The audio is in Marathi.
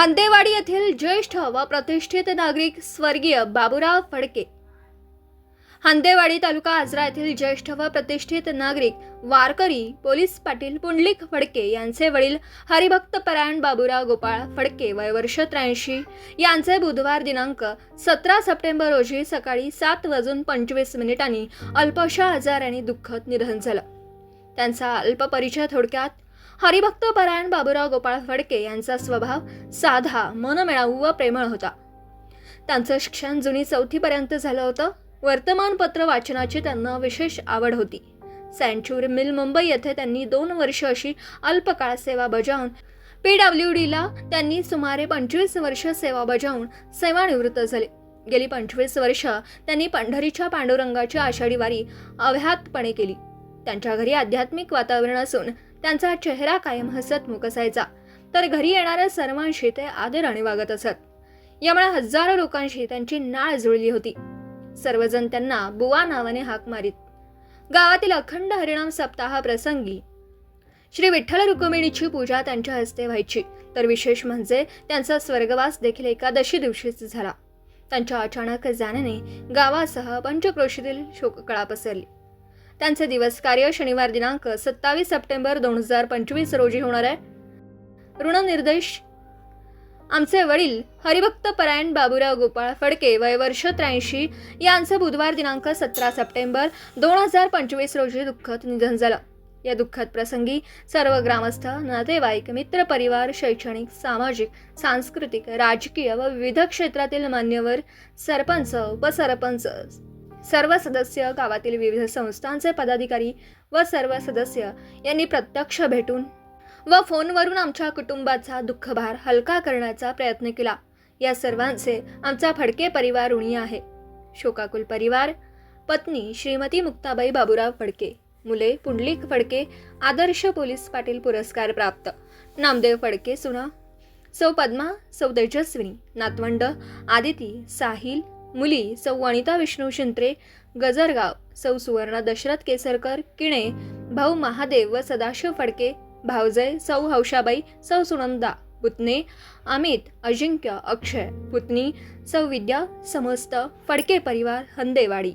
हंदेवाडी येथील ज्येष्ठ व प्रतिष्ठित नागरिक स्वर्गीय बाबुराव फडके. हंदेवाडी तालुका आजरा येथील ज्येष्ठ व प्रतिष्ठित नागरिक वारकरी पोलीस पाटील पुंडलिक फडके यांचे वडील हरिभक्त परायण बाबूराव गोपाळ फडके वय वर्ष त्र्याऐंशी. यांचे बुधवार दिनांक सतरा सप्टेंबर रोजी सकाळी सात वाजून पंचवीस मिनिटांनी अल्पशा आजाराने दुःखद निधन झालं. त्यांचा अल्प परिचय थोडक्यात हरिभक्त परायण बाबूराव गोपाळ फडके यांचा स्वभाव साधा मनमिळाऊ व प्रेमळ होता. त्यांचं शिक्षण जुनी चौथीपर्यंत झालं होतं. वर्तमानपत्र वाचनाची त्यांना विशेष आवड होती. सँचुरी मिल मुंबई येथे त्यांनी दोन वर्ष अशी अल्पकाळ सेवा बजावून पी डब्ल्यू डीला त्यांनी सुमारे पंचवीस वर्ष सेवा बजावून सेवानिवृत्त झाले. गेली पंचवीस वर्ष त्यांनी पंढरीच्या पांडुरंगाची आषाढी वारी अव्याहतपणे केली. त्यांच्या घरी आध्यात्मिक वातावरण असून त्यांचा चेहरा कायम हसतमुख असायचा तर घरी येणाऱ्या सर्वांशी ते आदराने वागत असत. यामुळे हजारो लोकांशी त्यांची नाळ जुळली होती. सर्वजण त्यांना बुवा नावाने हाक मारीत. गावातील अखंड हरिणाम सप्ताह प्रसंगी श्री विठ्ठल रुक्मिणीची पूजा त्यांच्या हस्ते व्हायची. तर विशेष म्हणजे त्यांचा स्वर्गवास देखील एकादशी दिवशीच झाला. त्यांच्या अचानक जाण्याने गावासह पंचक्रोशीतील शोककळा पसरली. त्यांचे दिवस कार्य शनिवार दिनांक सत्तावीस सप्टेंबर दोन हजार पंचवीस रोजी होणार आहे. ऋणनिर्देश. आमचे वडील हरिभक्त परायण बाबूराव गोपाळ फडके वय वर्ष त्र्याऐंशी यांचं बुधवार दिनांक सतरा सप्टेंबर दोन हजार पंचवीस रोजी दुःखद निधन झालं. या दुःखद प्रसंगी सर्व ग्रामस्थ नातेवाईक मित्रपरिवार शैक्षणिक सामाजिक सांस्कृतिक राजकीय व विविध क्षेत्रातील मान्यवर सरपंच उपसरपंच सर्व सदस्य गावातील विविध संस्थांचे पदाधिकारी व सर्व सदस्य यांनी प्रत्यक्ष भेटून व फोनवरून आमच्या कुटुंबाचा दुःखभार हलका करण्याचा प्रयत्न केला. या सर्वांचे आमचा फडके परिवार ऋणी आहे. शोकाकुल परिवार पत्नी श्रीमती मुक्ताबाई बाबूराव फडके मुले पुंडलिक फडके आदर्श पोलीस पाटील पुरस्कार प्राप्त. नामदेव फडके सुना सौ पद्मा सौ तेजस्विनी नातवंड आदिती साहिल मुली सौ वनिता विष्णू शिंत्रे गजरगाव सौ सुवर्णा दशरथ केसरकर किणे भाऊ महादेव व सदाशिव फडके भावजय सौ हौशाबाई सौ सुनंदा पुतणे अमित अजिंक्य अक्षय पुतणी सौ विद्या समस्त फडके परिवार हंदेवाडी.